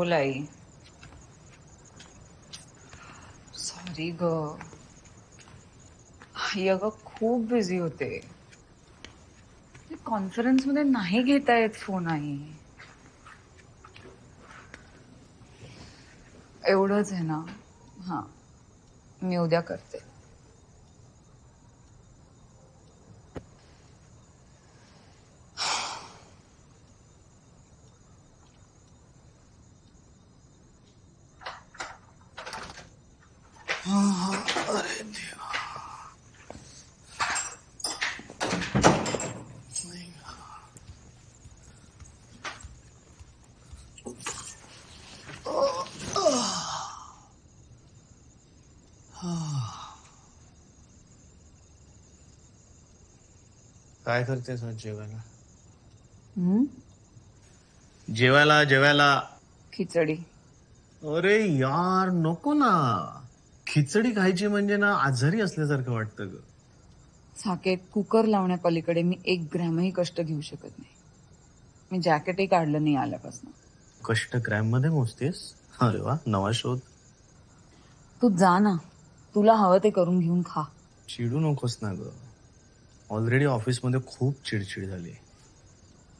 बोल आई. सॉरी ग. आई अगं खूप बिझी होते. कॉन्फरन्समध्ये नाही घेता येत फोन आई. एवढंच आहे ना. हा मी उद्या करते. काय करतेस आज जेवायला? जेवायला जेवायला. खिचडी. अरे यार नको ना. खिचडी खायची म्हणजे ना आजारी असल्यासारखं वाटतं ग. साकेत कुकर लावण्यापलीकडे मी एक ग्रॅमही कष्ट घेऊ शकत नाही. मी जॅकेटही काढलं नाही आल्यापासून. कष्ट ग्रॅममध्ये मोजतेस? अरे वा नवा शोध. तू जा ना. तुला हवं ते करून घेऊन खा. चिडू नकोस ना ग. ऑलरेडी ऑफिसमध्ये खूप चिडचिड झाली.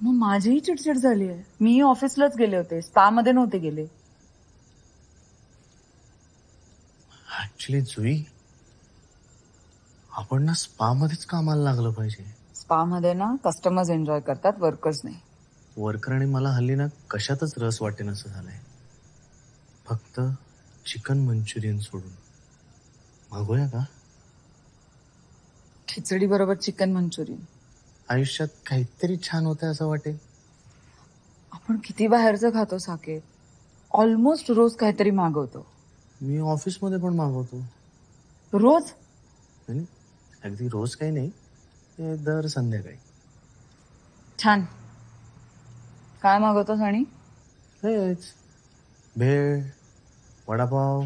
मग माझीही चिडचिड झाली आहे. मीही ऑफिसलाच गेले होते. स्पा मध्ये नव्हते गेले. ऍक्च्युली जुई आपण ना स्पा मध्येच कामाला लागलं पाहिजे. स्पा मध्ये ना कस्टमर्स एन्जॉय करतात वर्कर्स नाही. वर्कर आणि मला हल्ली ना कशातच रस वाटेन असं झालंय. फक्त चिकन मंचुरियन सोडून. मागूया का? खिचडी बरोबर चिकन मंचुरियन. आयुष्यात काहीतरी छान होतंय असं वाटेल. आपण किती बाहेरचं खातो साकेत? ऑलमोस्ट रोज काहीतरी मागवतो. मी ऑफिसमध्ये पण मागवतो. रोज? आणि अगदी रोज काही नाही. ते दर संध्याकाळी. छान. काय मागवतोस आणि? हेच. भेळ वडापाव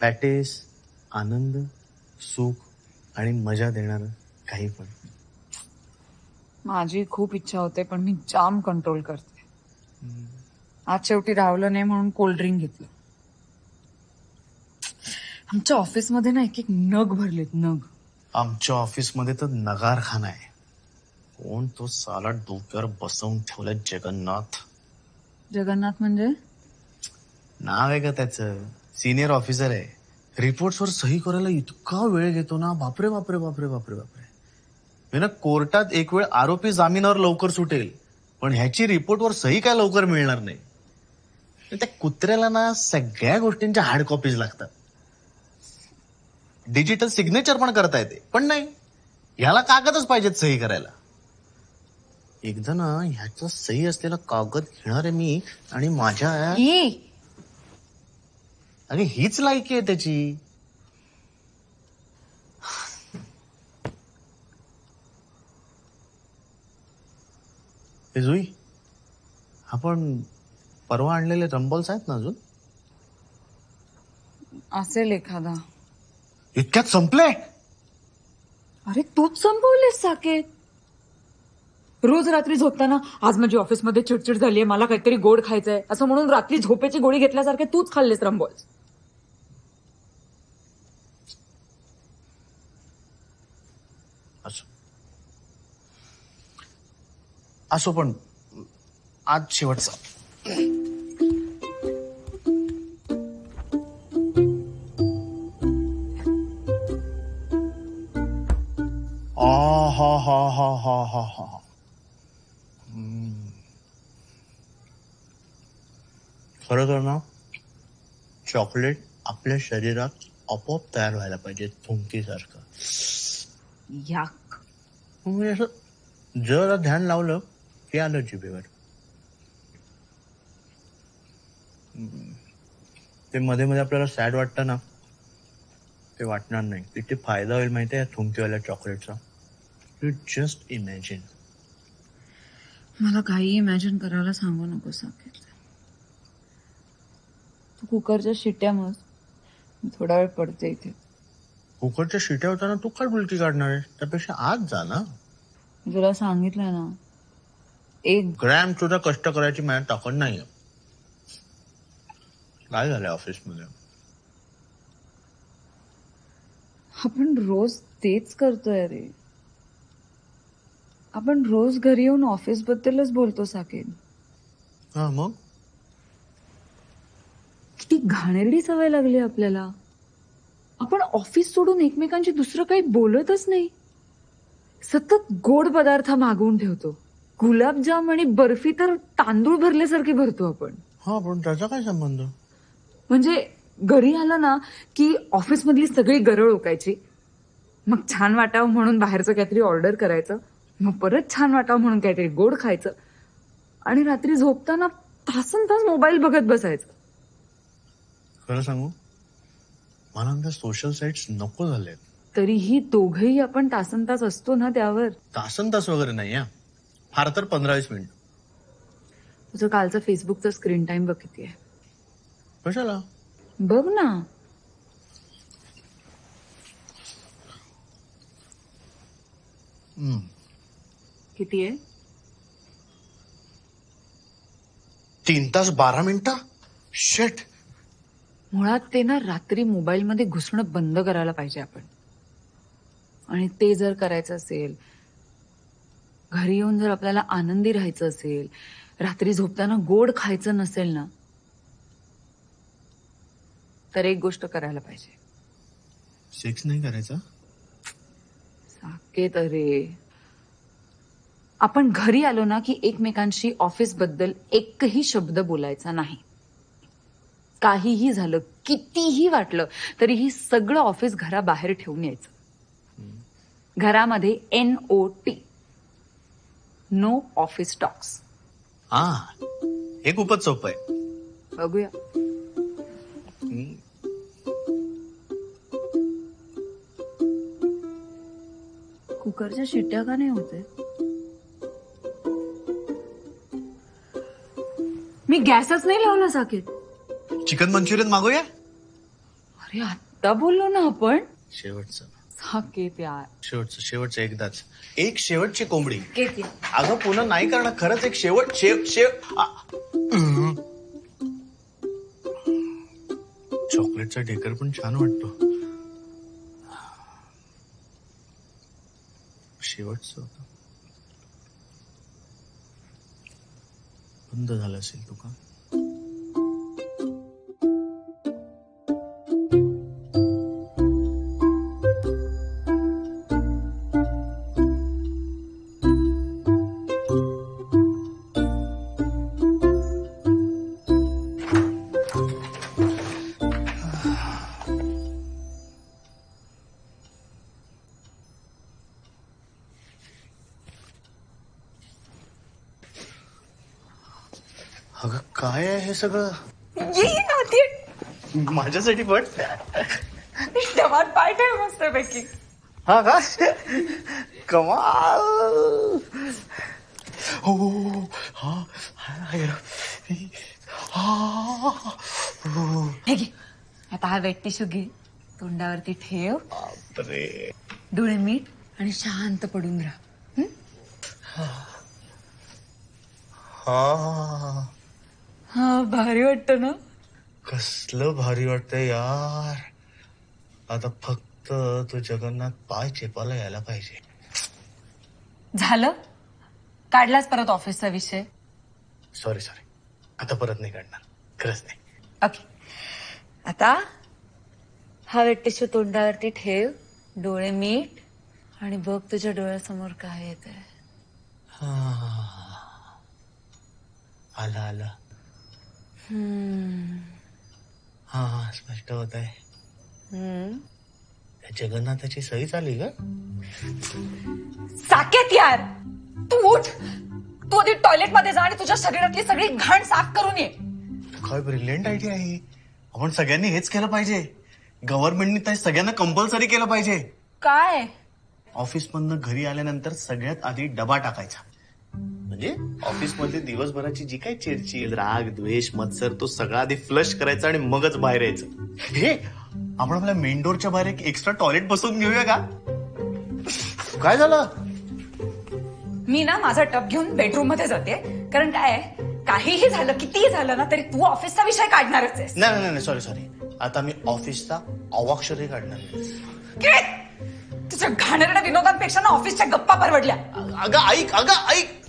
पॅटेस आनंद सुख आणि मजा देणार काही पण. माझी खूप इच्छा होते पण मी जाम कंट्रोल करते. आज शेवटी रावलं नाही म्हणून कोल्ड्रिंक घेतलं. आमच्या ऑफिसमध्ये ना एक एक नग भरलेत नग. आमच्या ऑफिसमध्ये तर नगारखाना आहे. कोण तो साला डोक्यावर बसवून ठेवलाय जगन्नाथ? जगन्नाथ म्हणजे? नाव आहे का त्याचं? सिनियर ऑफिसर आहे. रिपोर्ट्सवर सही करायला इतका वेळ घेतो ना? बापरे बापरे बापरे बापरे बापरे. मी ना कोर्टात एक वेळ आरोपी जामिनावर लवकर सुटेल पण ह्याची रिपोर्टवर सही काय लवकर मिळणार नाही? त्या कुत्र्याला ना सगळ्या गोष्टींच्या हार्ड कॉपीज लागतात. डिजिटल सिग्नेचर पण करता येते पण नाही. ह्याला कागदच पाहिजेत सही करायला. एकदा ना ह्याचा सही असलेला कागद घेणार आहे मी आणि माझ्या अरे हीच लायकी आहे त्याची. जुई आपण परवा आणलेले रंबॉल्स आहेत ना अजून? असेल एखादा. इतक्यात संपले? अरे तूच संपवलेस साकेत. रोज रात्री झोपताना आज माझी ऑफिसमध्ये चिडचिड झालीये मला काहीतरी गोड खायचंय. असं म्हणून रात्री झोपेची गोळी घेतल्यासारखे तूच खाल्लेस रंबॉल्स असो. असो पण आज शेवटचा. हा हा हा हा हा हा. खरं तर ना चॉकलेट आपल्या शरीरात आपोआप तयार व्हायला पाहिजे थुंकीसारखं. याक. म्हणजे असं जरा ध्यान लावलं की आलं जिभेवर. ते मध्ये मध्ये आपल्याला सॅड वाटतं ना ते वाटणार नाही. किती फायदा होईल माहिती आहे थुंकीवाल्या चॉकलेटचा? यू जस्ट इमॅजिन मला काही इमॅजिन करायला सांगू नको साकेत. तू कुकरच्या शिट्ट्या मग. थोडा वेळ पडते इथे. फुकटच्या शिट्या होताना तू काय डुलकी काढणार आहे त्यापेक्षा आज जा ना. तुला सांगितलं ना. एक ग्रॅम सुद्धा कष्ट करायची माझ्या ताकद नाहीये. काय झालंय ऑफिसमध्ये? आपण रोज तेच करतोय रे. आपण रोज घरी येऊन ऑफिस बद्दलच बोलतो साकेत. हा मग? किती घाणेरडी सवय लागली आपल्याला. आपण ऑफिस सोडून एकमेकांशी दुसरं काही बोलतच नाही. सतत गोड पदार्थ मागवून ठेवतो. गुलाबजाम आणि बर्फी तर तांदूळ भरल्यासारखी भरतो आपण. हा पण त्याचा काय संबंध? म्हणजे घरी आलं ना की ऑफिसमधली सगळी गरळ ओकायची मग छान वाटावं म्हणून बाहेरचं काहीतरी ऑर्डर करायचं. मग परत छान वाटावं म्हणून काहीतरी गोड खायचं. आणि रात्री झोपताना तासन तास मोबाईल बघत बसायचं. खरं सांगू? मला सोशल साईट्स नको झालेत. तरीही दोघही आपण तासन तास असतो ना त्यावर? तासन तास वगैरे नाही हा. फार तर पंधरा वीस मिनिट. तुझं कालचं फेसबुकचं स्क्रीन टाइम बघ किती आहे कशाला? बघ ना. हम्म. किती आहे? तीन तास बारा मिनिटं? शेट मुळात ते ना रात्री मोबाईलमध्ये घुसणं बंद करायला पाहिजे आपण. आणि ते जर करायचं असेल घरी येऊन जर आपल्याला आनंदी राहायचं असेल रात्री झोपताना गोड खायचं नसेल ना तर एक गोष्ट करायला पाहिजे. सेक्स नाही करायचा? साकेत अरे. आपण घरी आलो ना की एकमेकांशी ऑफिसबद्दल एकही शब्द बोलायचा नाही. काहीही झालं कितीही वाटलं तरी ही सगळं ऑफिस घराबाहेर ठेवून यायचं. घरामध्ये N O T no office talks हा हे खूपच सोपं आहे. बघूया. कुकरच्या शिट्ट्या का नाही होते मी गॅसच नाही लावला साकेत. Chicken Manchurian मागूया? अरे आत्ता बोललो ना आपण. शेवटचं. साकेत यार शेवटचं शेवटचं एकदाच. एक शेवटची कोंबडी. केत यार. अगं पुन्हा नाही करणार. खरंच एक शेवट शेव शेव आ. चॉकलेटचा डेकर पण छान वाटतो. शेवटचं होतं. बंद झालं असेल तुका अगं काय आहे हे सगळं? ये ये नाती. माझ्यासाठी पण. डबात पाय ठेव मस्त पैकी. हा का? कमाल. हो हा हा, हा. हो. हे घे. आता हा वेट टिश्यू घे. तोंडावरती ठेव. बापरे. डोळे मीठ आणि शांत पडून राहा. हा. हा भारी वाटतं ना? कसलं भारी वाटतंय यार. आता फक्त तो जगन्नाथ पाय चेपायला यायला पाहिजे. झालं? काढलाच परत ऑफिसचा विषय? सॉरी सॉरी आता परत नाही काढणार. खरंच नाही. ओके आता हा वेट टिश्यू तोंडावरती ठेव डोळे मीठ आणि बघ तुझ्या डोळ्यासमोर काय येत आहे हा. आलं आलं. हा हा स्पष्ट होत आहे. त्या जगन्नाथाची सही झाली का? साकेत यार! तू उठ! तू आधी टॉयलेटमध्ये जा आणि तुझ्या शरीरातली सगळी घाण साफ करून ये. काय ब्रिलियंट आयडिया आहे आपण सगळ्यांनी हेच केलं पाहिजे. गव्हर्नमेंटनी तर सगळ्यांना कंपल्सरी केलं पाहिजे. काय? ऑफिस मधनं घरी आल्यानंतर सगळ्यात आधी डबा टाकायचा. म्हणजे ऑफिसमध्ये दिवसभराची जी काही चिडचिड राग द्वेष मत्सर तो सगळा आधी फ्लश करायचा आणि मगच बाहेर यायचं. हे आपण आपल्या मेंढोरच्या बाहेर एक एक्स्ट्रा टॉयलेट बसवून घेऊया का? काय झालं? मी ना माझा टप घेऊन बेडरूममध्ये जाते. कारण काय आहे, काहीही झालं कितीही झालं ना तरी तू ऑफिसचा विषय काढणारच आहेस. नाही नाही नाही सॉरी सॉरी आता मी ऑफिसचा अवाक्षरही काढणार नाही. तुझ्या घाणेरड्या विनोदांपेक्षा ना ऑफिसच्या गप्पा परवडल्या. अगं ऐक अगं ऐक.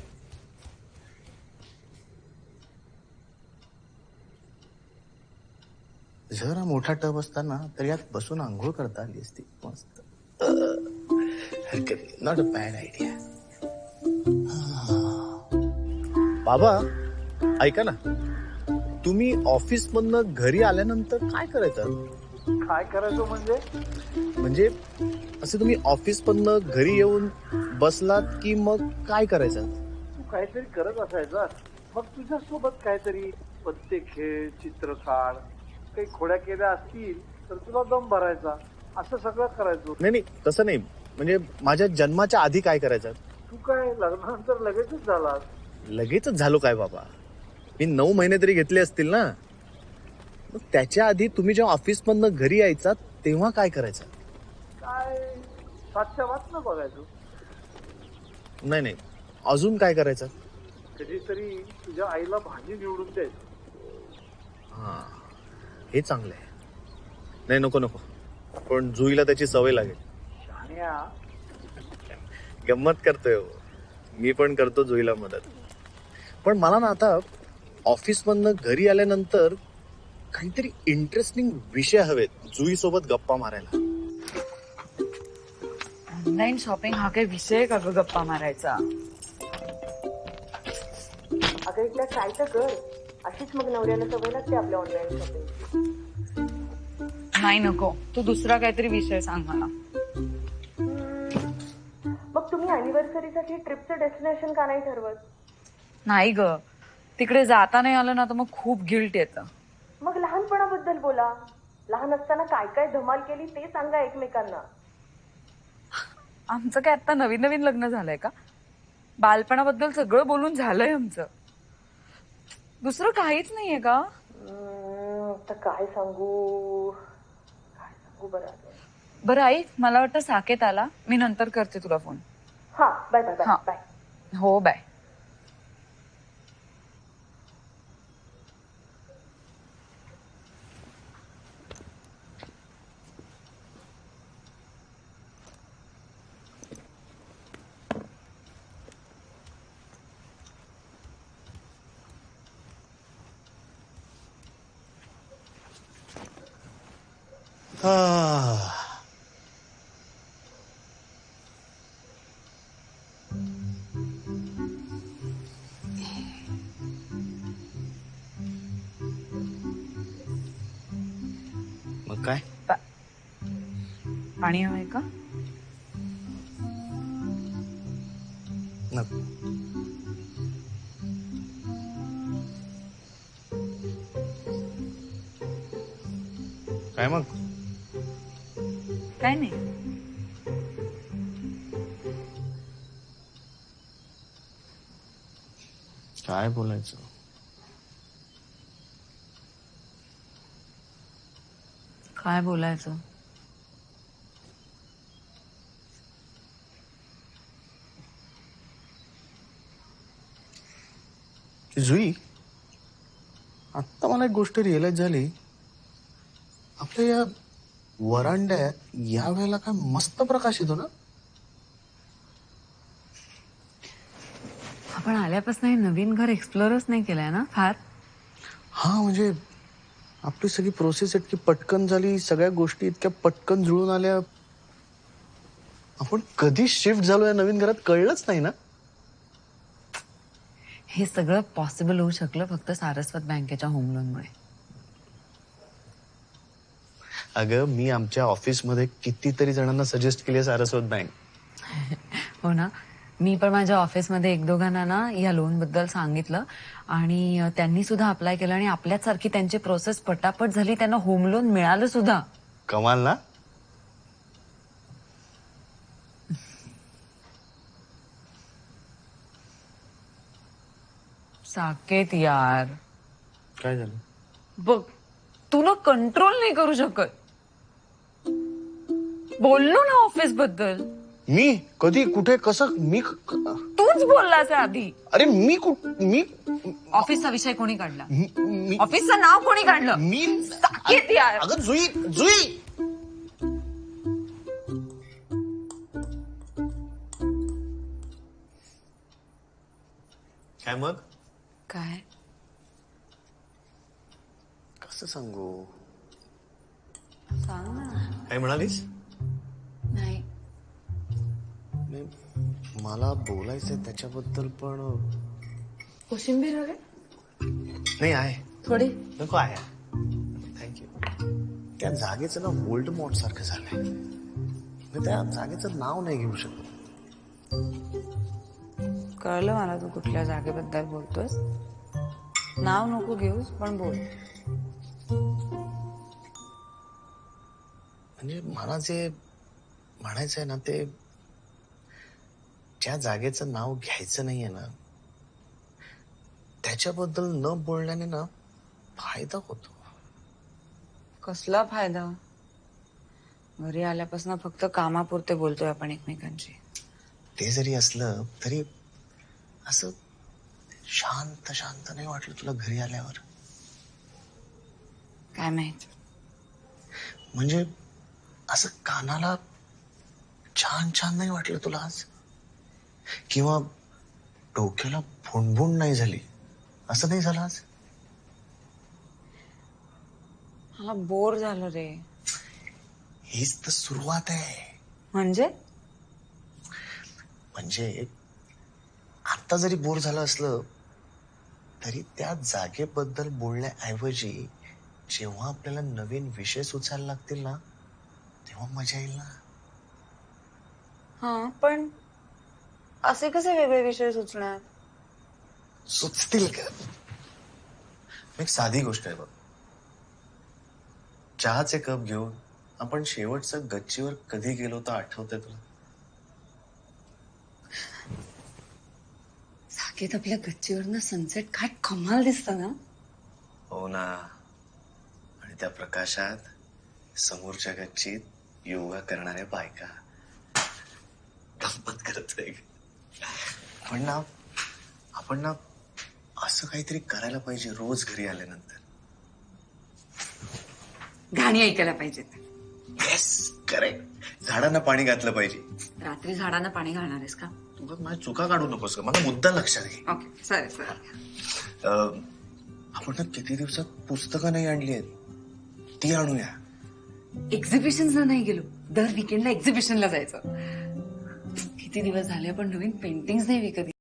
जर मोठा टब असता ना तर यात बसून आंघोळ करता आली असती. मस्त. हरकत नॉट अ बॅड आयडिया बाबा ऐका ना. तुम्ही ऑफिस मधनं घरी आल्यानंतर काय करायचं? काय करायचं म्हणजे? म्हणजे असं तुम्ही ऑफिस मधनं घरी येऊन बसलात की मग काय करायचं? तू काहीतरी करत असायचा मग तुझ्यासोबत काहीतरी पत्ते खेळ चित्र काढ काही खोड्या केल्या असतील तर तुला दम भरायचा. असं सगळं करायचो. नाही नाही तसं नाही. म्हणजे माझ्या जन्माच्या आधी काय करायचं? तू काय लग्नानंतर लगेचच झाला लगेचच झालो काय बाबा? मी नऊ महिने तरी घेतले असतील ना? मग त्याच्या आधी तुम्ही जेव्हा ऑफिस मधनं घरी यायचा तेव्हा काय करायचं? काय सातच्या बातम्या बघायचो. नाही नाही. अजून काय करायचं? कधीतरी तुझ्या आईला भाजी निवडून द्यायची. हा. हे चांगलं आहे. नाही नको नको. पण जुईला त्याची सवय लागेल. गंमत करतोय हो. मी पण करतो जुईला मदत. पण मला ना आता ऑफिस मधनं घरी आल्यानंतर काहीतरी इंटरेस्टिंग विषय हवेत जुई सोबत गप्पा मारायला. ऑनलाईन शॉपिंग हा काही विषय का ग गप्पा मारायचा? अगं एकदा ट्राय तर कर अशीच मग नवऱ्याला सवय लागते आपल्या ऑनलाईन शॉपिंग नाही नको. तू दुसरा काहीतरी विषय सांग मला. मग तुम्ही अॅनिव्हर्सरीसाठी ट्रिपचं डेस्टिनेशन का नाही ठरवत? नाही ग. तिकडे जाता नाही आलं ना तर मग खूप गिल्ट येतं. मग लहानपणाबद्दल बोला. लहान असताना काय काय धमाल केली ते सांगा एकमेकांना. आमचं काय आता नवीन नवीन लग्न झालंय का? बालपणाबद्दल सगळं बोलून झालंय आमचं. दुसरं काहीच नाहीये का? हम्म, आता काय सांगू? सांगू बरं आता? बरं आई मला वाटतं साकेत आला मी नंतर करते तुला फोन हा बाय बाय हा. बाय बाय हो बाय Ah. मग काय पाणी हवंय का नको. काय मग काय नाही. काय बोलायचं? काय बोलायचं? जुई आत्ता मला एक गोष्ट रिअलाइज झाली. आपल्या या वरांड्यात या वेळेला काय मस्त प्रकाश येतो ना? आपण आल्यापासून हे नवीन घर एक्सप्लोरच नाही केलंय ना फार? हा म्हणजे आपली सगळी प्रोसेस इतकी पटकन झाली सगळ्या गोष्टी इतक्या पटकन जुळून आल्या. आपण कधी शिफ्ट झालो या नवीन घरात कळलंच नाही ना? हे सगळं पॉसिबल होऊ शकलं फक्त सारस्वत बँकेच्या होम लोनमुळे अगं मी आमच्या ऑफिसमध्ये कितीतरी जणांना सजेस्ट केली सारस्वत बँक हो ना? मी पण माझ्या ऑफिसमध्ये एक दोघांना ना या लोनबद्दल सांगितलं आणि त्यांनी सुद्धा अप्लाय केलं आणि आपल्यासारखी त्यांची प्रोसेस पटापट झाली. त्यांना होम लोन मिळालं सुद्धा. कमाल ना? साकेत यार. काय झालं? बघ तू ना कंट्रोल नाही करू शकत. बोललो ना ऑफिसबद्दल मी? कधी? कुठे? कसं? मी क- तूच बोललास आधी. अरे मी कुठ मी ऑफिसचा विषय कोणी काढला? मी- मी ऑफिसचं नाव कोणी काढलं? मी साकेत यार. अगं जुई जुई! काय मग? काय? कसं सांगू? सांग ना. काय म्हणालीस? नाही, मला बोलायचंय त्याच्याबद्दल पण कोशिंबीर हवे नाही आहे. थोडी? नको आहे थँक्यू त्या जागेचं ना ओल्ड मॉड सारखं झालंय. मी त्या जागेचं नाव नाही घेऊ शकत. कळलं मला तू कुठल्या जागेबद्दल बोलतोस. नाव नको घेऊस पण बोल. म्हणजे मला जे म्हणायचं आहे ना ते ज्या जागेचं नाव घ्यायचं नाहीये ना. त्याच्याबद्दल न बोलण्याने ना फायदा होतो. कसला फायदा? घरी आल्यापासून फक्त कामापुरते बोलतोय आपण एकमेकांशी. ते जरी असलं तरी असं शांत शांत नाही वाटलं तुला घरी आल्यावर. काय माहीत? म्हणजे असं कानाला छान छान नाही वाटलं तुला आज? किंवा डोक्याला भुणभुण नाही झाली. असं नाही झालं आज? मला बोर झालं रे. हीच तर सुरुवात आहे. म्हणजे? म्हणजे आता जरी बोर झालं असलं तरी त्या जागेबद्दल बोलण्याऐवजी जेव्हा आपल्याला नवीन विषय सुचायला लागतील ना तेव्हा मजा येईल ना? हा पण असे कसे वेगळे विषय सुचणार? सुचतील का? एक साधी गोष्ट आहे बघ. चहाचे कप घेऊन आपण शेवटचं गच्चीवर कधी गेलो तर आठवतंय तुला? साकेत आपल्या गच्चीवरनं सनसेट काय कमाल दिसत ना? हो ना. आणि त्या प्रकाशात समोरच्या गच्चीत योगा करणाऱ्या बायका गंमत करतोय पण ना आपण ना असं काहीतरी करायला पाहिजे रोज घरी आल्यानंतर. गाणी ऐकायला पाहिजेत. येस करेक्ट झाडांना पाणी घातलं पाहिजे. रात्री झाडांना पाणी घालणार आहेस का? तू बघ माझ्या चुका काढू नकोस का मला मुद्दा लक्षात घे. ओके चालेल अं, आपण ना किती दिवसात पुस्तकं नाही आणली आहेत? ती आणूया. एक्झिबिशनला नाही गेलो. दर विकेंडला एक्झिबिशनला जायचं. किती दिवस झाले आपण नवीन पेंटिंग्स नाही विकत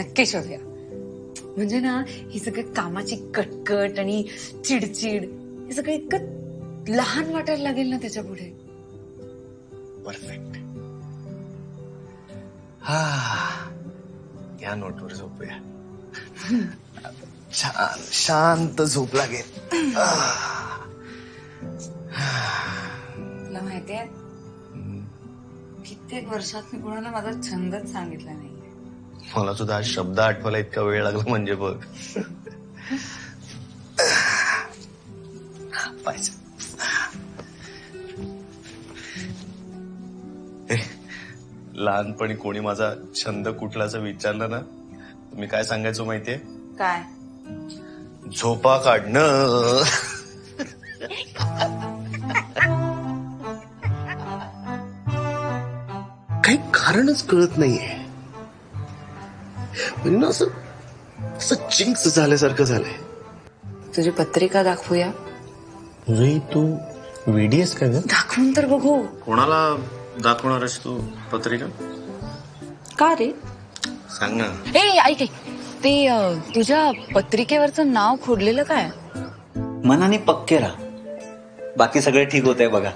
नक्की शोधूया. म्हणजे ना ही सगळं कामाची कटकट आणि चिडचिड हे सगळं इतकं लहान वाटायला लागेल ना त्याच्या पुढे. परफेक्ट हा या नोटवर झोपूया. छान शांत झोप लागेल. तुला माहितीये कित्येक वर्षात मी कुणाला माझा छंदच सांगितला नाही. मला सुद्धा हा शब्द आठवायला इतका वेळ लागला म्हणजे बघ. लहानपणी कोणी माझा छंद कुठलाचा विचारला ना मी काय सांगायचो माहितीये? काय? झोपा काढणं. काही कारणच कळत नाहीये. म्हणजे ना असं असं जिंक्स झाल्यासारखं झालंय. तुझी पत्रिका दाखवूया. रे तू व्हिडिओस काय ग? दाखवून तर बघू. कोणाला दाखवणार आहेस तू पत्रिका? का रे? सांग ना. ए ऐक ऐक. ते अं, तुझ्या पत्रिकेवरचं नाव खोडलेलं काय? मनाने पक्के राहा. बाकी सगळे ठीक होतंय बघा.